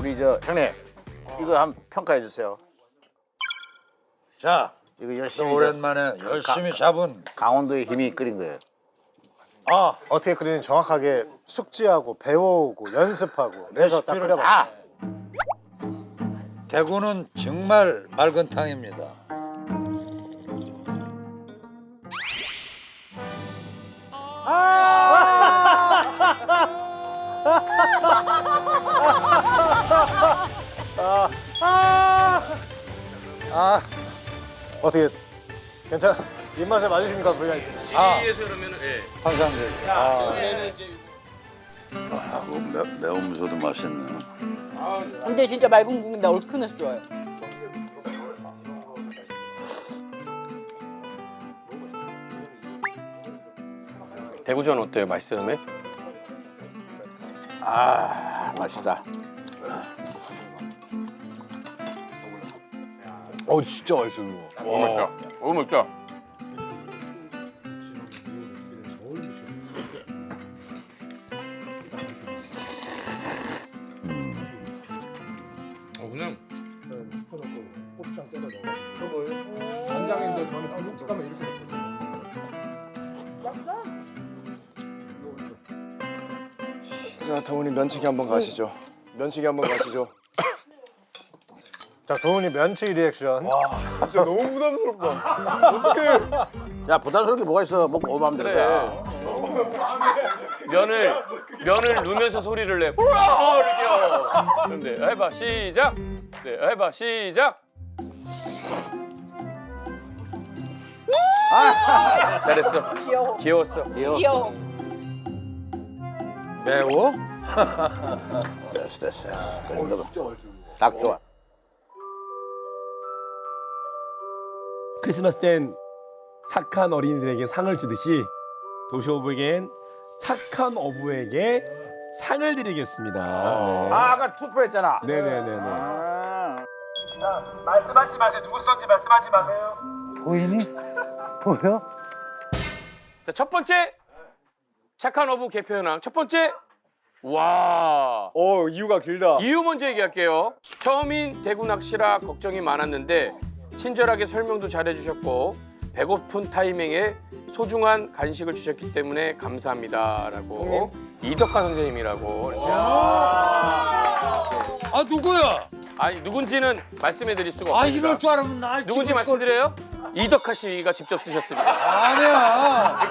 저 형님 이거 한번 평가해 주세요. 자, 이거 또 열심히 오랜만에 열심히 잡은 저 강원도의 힘이 끓인 거예요. 아 어떻게 끓이는지 정확하게 숙지하고 배워오고 연습하고 그래서 딱 레시피를 끓여봤어요. 다. 대구는 정말 맑은 탕입니다. 어떻게 괜찮아? 입맛에 맞으십니까 부장님? 아, 위에서 그러면은 예. 이제 아, 매, 매우면서도 맛있네. 근데 진짜 맑은 국인데 얼큰해서 좋아요. 대구전 어때요? 맛있어요, 선배? 아 맛있다. 어 진짜 맛있어 이거. 너무 맛있다. 너무 맛있다. 어 그냥 간장인데 저는 중국집 가면 이렇게 먹거든요. 자, 더훈이 면치기 한번 가시죠. 면치기 한번 가시죠. 자 도훈이 면치 리액션. 진짜 너무 부담스럽다. 야 부담스러운 게 뭐가 있어? 먹고 오면 되는 거야. 면을 면을 누면서 소리를 내. 우와 이렇게요. 그런데 해봐 시작. 네 해봐 시작. 잘했어. 귀여워. 귀여웠어. 귀여워. 매워? 됐어 됐어. 딱 좋아. 크리스마스 땐 착한 어린이들에게 상을 주듯이 도시 어부에겐 착한 어부에게 상을 드리겠습니다. 아 네. 아까 투표했잖아. 네네네네. 아, 말씀하지 마세요. 누구 썼는지 말씀하지 마세요. 보이니? 보여? 자 첫 번째 착한 어부 개표 현황 첫 번째 와 어, 이유가 길다. 이유 먼저 얘기할게요. 처음인 대구 낚시라 걱정이 많았는데 친절하게 설명도 잘해주셨고 배고픈 타이밍에 소중한 간식을 주셨기 때문에 감사합니다라고 이덕화 선생님이라고 이렇게. 아 누구야? 아니 누군지는 말씀해드릴 수가 아 없습니다. 이럴 줄 알았으면 나 누군지 걸. 말씀드려요? 이덕화 씨가 직접 쓰셨습니다. 아니야.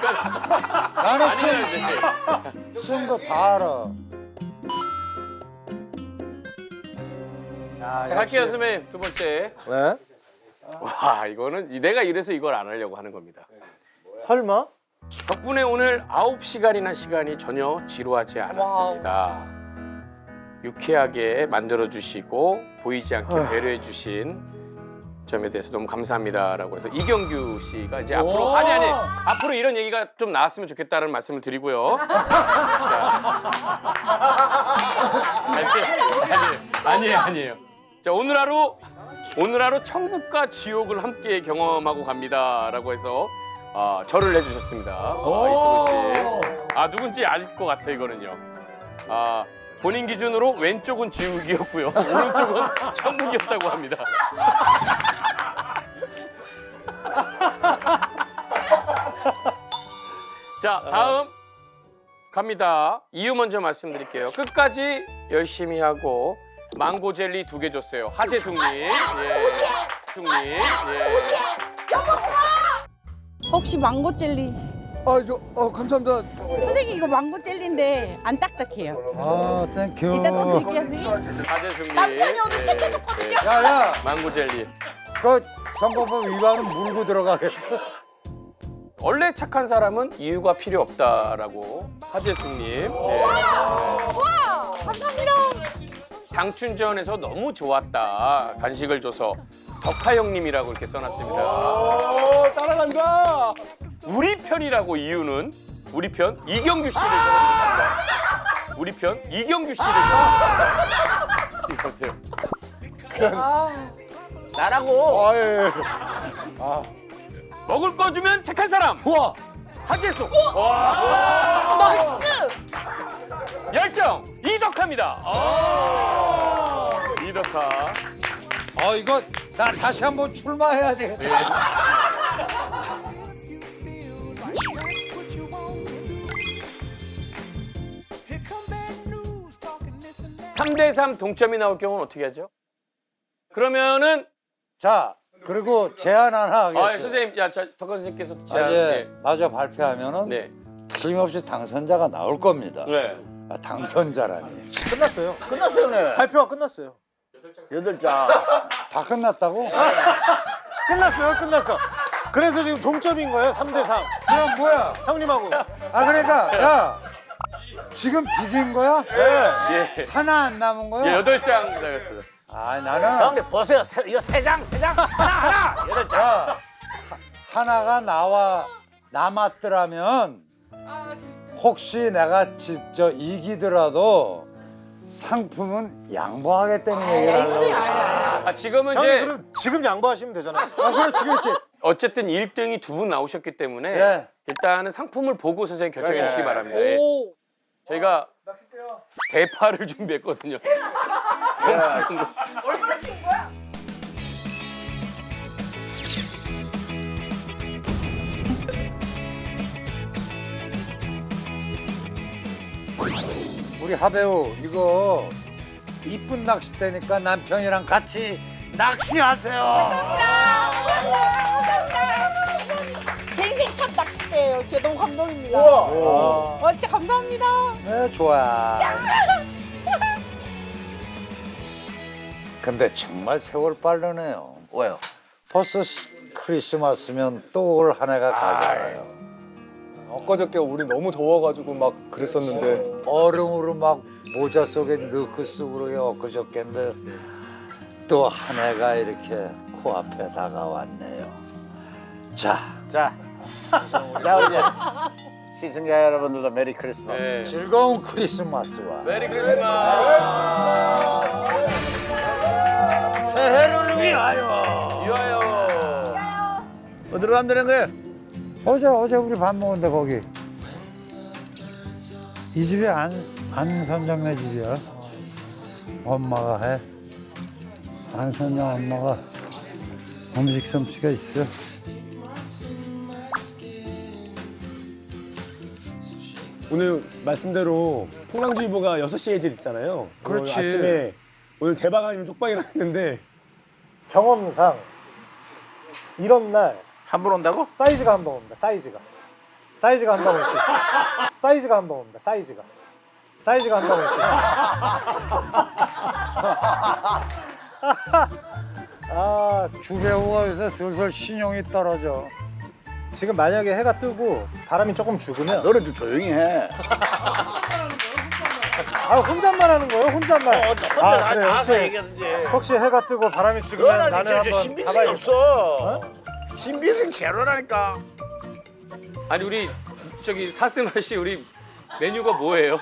나는 아니에요. 쓴거 다 알아. 자 갈게요 선배님 두 번째. 네? 와 이거는 내가 이래서 이걸 안 하려고 하는 겁니다. 설마? 덕분에 오늘 9시간이나 시간이 전혀 지루하지 않았습니다. 유쾌하게 만들어주시고 보이지 않게 배려해주신 점에 대해서 너무 감사합니다라고 해서 이경규 씨가 이제 앞으로 오. 아니 아니 앞으로 이런 얘기가 좀 나왔으면 좋겠다는 말씀을 드리고요. 자, 아니, 아니, 아니에요 아니에요. 자 오늘 하루 오늘 하루 천국과 지옥을 함께 경험하고 갑니다라고 해서 아, 절을 해주셨습니다. 아, 이승우 씨. 아 누군지 알 것 같아 이거는요. 아 본인 기준으로 왼쪽은 지옥이었고요, 오른쪽은 천국이었다고 합니다. 자 다음 갑니다. 이유 먼저 말씀드릴게요. 끝까지 열심히 하고 망고 젤리 두 개 줬어요. 하재숙님, 예, 숙님, 예. 혹시 망고 젤리? 아, 저, 어, 감사합니다. 선생님 이거 망고 젤리인데 안 딱딱해요. 아 땡큐. 이따 또 드릴게요 선생님. 하재숙님. 남편이 오늘 예, 챙겨줬거든요. 야 야, 망고 젤리. 그 선거법 위반은 물고 들어가겠어. 원래 착한 사람은 이유가 필요 없다라고 하재숙님. 예. 와. 장춘전에서 너무 좋았다. 간식을 줘서 덕하 형님이라고 이렇게 써놨습니다. 어, 따라간다. 우리 편이라고 이유는 우리 편 이경규 씨를 써놨습니다. 우리 편 이경규 씨를 써놨습니다. 나라고 아 예. 먹을 거 주면 착한 사람. 우와. 하재숙. 와. 나이스. 열정 이덕합니다. 아. 축하. 어 이거 나 다시 한번 출마해야 되겠다. 예. 삼대3 동점이 나올 경우는 어떻게 하죠? 그러면은 자 그리고 제안 하나 하겠어요. 아 선생님 야 저, 덕원 선생님께서 아, 제안 예, 마저 발표하면은 네. 틀림없이 당선자가 나올 겁니다. 네. 아, 당선자라니. 끝났어요. 끝났어요, 네. 발표가 끝났어요. 여덟 장. 다 끝났다고? 끝났어요. 끝났어. 그래서 지금 동점인 거예요. 3대 3. 그럼 뭐야? 형님하고. 아 그러니까 야 지금 비긴 거야? 예. 하나 안 남은 거야? 예, 여덟 장 나갔어요. 아 나는 형님 보세요. 세, 이거 세 장, 세 장. 하나, 하나. 여덟 장. 야, 하나가 나와 남았더라면 혹시 내가 진짜 이기더라도 상품은 양보하겠다는 얘기를 하려고. 아 지금은 형님 이제 그럼 지금 양보하시면 되잖아요. 아 그렇지 그렇지. 어쨌든 1등이 두 분 나오셨기 때문에 예. 일단은 상품을 보고 선생님 결정해 주시기 바랍니다. 예. 오. 저희가 대파를 준비했거든요. 우리 하배우 이거 이쁜 낚싯대니까 남편이랑 같이 낚시하세요. 제 인생 첫 낚싯대예요. 제가 너무 감동입니다. 어, 진짜 감사합니다. 네 좋아. 근데 정말 세월 빠르네요. 왜요? 벌써 시- 크리스마스면 또 올 한 해가 가잖아요. 엊그저께 우리 너무 더워가지고 막 그랬었는데 얼음으로 막 모자 속에 넣고 쓰고 엊그저께인데 또 한 해가 이렇게 코앞에 다가왔네요. 자, 자. 자, 이제 시청자 여러분들도 메리 크리스마스. 네. 즐거운 크리스마스와 메리 크리스마스. 새해를 위하여. 이와요. 어디로 가면 되는 거예요? 어제 어제 우리 밥 먹은데 거기 이 집이 안 안선정네 집이야. 엄마가 해. 안선정 엄마가 음식 솜씨가 있어. 오늘 말씀대로 풍랑주의보가 6시에 있잖아요. 그렇지. 오늘 아침에 오늘 대박 아니면 쪽방이라 했는데 경험상 이런 날 한 번 온다고? 사이즈가 한 번 옵니다. 사이즈가. 사이즈가 한 번 올 수 있어요. 사이즈가 한 번 옵니다. 사이즈가. 사이즈가 한 번 올 수 있어요. 아, 주배우가 요새 슬슬 신용이 떨어져. 지금 만약에 해가 뜨고 바람이 조금 죽으면 너는 좀 조용히 해. 아 혼잣말 하는 거예요? 혼잣말. 아 그래 혹시. 혹시 해가 뜨고 바람이 죽으면 나는 한번 가봐야 없어. 신빙성 제로라니까. 아니 우리 저기 사슴아 씨 우리 메뉴가 뭐예요?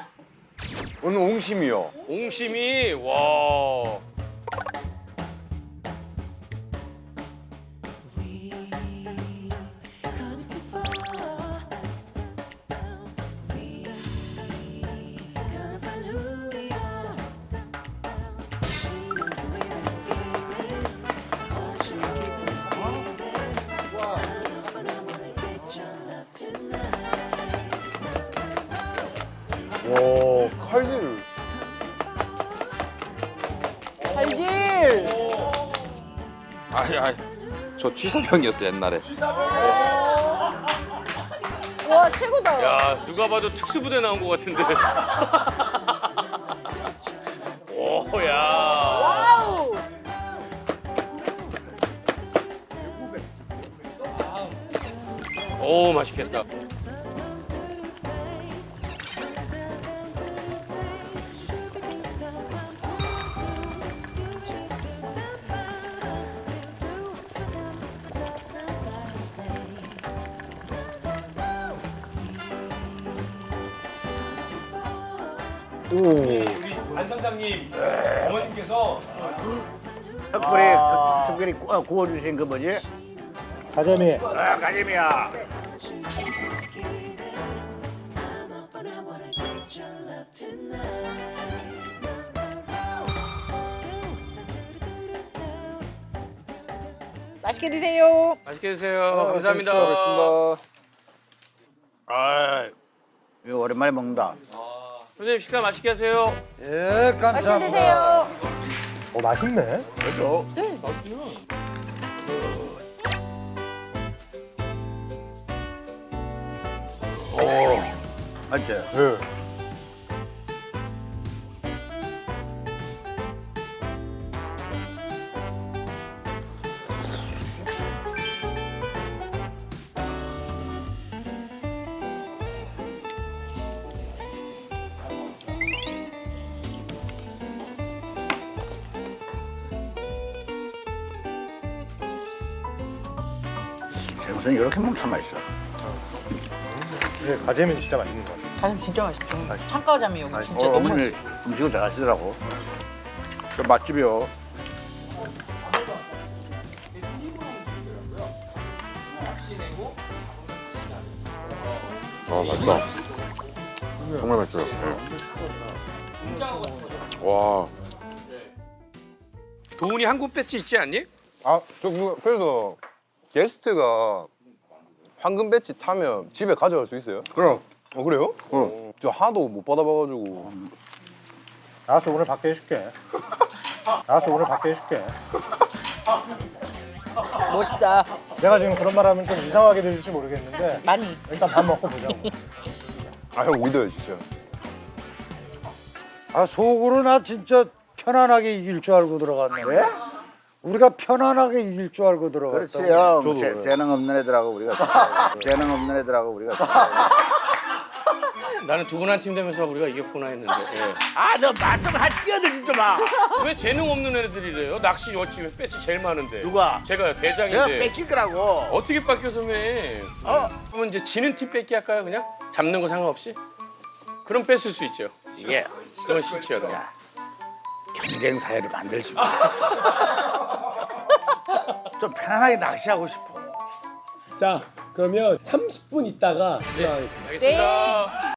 오늘 옹심이요. 옹심이 와. 오 칼질. 살질. 아니 아니 저 취사병이었어 옛날에 와 최고다. 야 누가 봐도 특수부대 나온 것 같은데. 오야. 와우. 오 맛있겠다. 사장님 어머님께서 우리 아. 특별히 구- 아, 구워주신 그 뭐지? 가재미 아, 가재미야. 맛있게 드세요. 맛있게 드세요. 아, 감사합니다. 아, 이거 오랜만에 먹는다. 선생님 식사 맛있게 하세요. 예, 맛있게 감사합니다. 드세요. 어 맛있네. 맞지? 생선 이렇게 먹으면 참 맛있어. 네, 가재면 진짜 맛있는 거 같아. 가슴 진짜 맛있죠. 창가자미 여기 진짜 어, 너무 어머니 음식을 잘 하시더라고. 저 맛집이요. 아 맛있다. 정말 맛있어요. 와. 도훈이 한국 배지 있지 않니? 아, 저 그- 그래도 게스트가 황금 배지 타면 집에 가져갈 수 있어요? 그럼. 어 그래요? 어. 저 하도 못 받아봐가지고. 알았어 오늘 밖에 해줄게. 알았어 오늘 밖에 해줄게. 멋있다. 내가 지금 그런 말 하면 좀 이상하게 들릴지 모르겠는데 많이. 일단 밥 먹고 보자. 아 형 믿어요 진짜. 아, 속으로 나 진짜 편안하게 이길 줄 알고 들어갔네. 우리가 편안하게 이길 줄 알고 들어갔다. 그렇지 형. 저도 재, 그래요. 재능 없는 애들하고 우리가. 재능 없는 애들하고 우리가. 나는 두분한팀 되면서 우리가 이겼구나 했는데. 예. 아너말좀한 뛰어들지 좀 마. 왜 재능 없는 애들이래요? 낚시 어찌 배지 제일 많은데. 누가? 제가요 내가 대장인데. 뺏길 거라고. 어떻게 뺏겨 선배? 어. 그러면 이제 지는 팀 뺏기 할까요 그냥? 잡는 거 상관없이? 그럼 뺏을 수 있죠. 이게 그건 싫지요. 경쟁 사회를 만들지 마. 좀 편안하게 낚시하고 싶어. 자 그러면 30분 있다가 시작하겠습니다. 알겠습니다.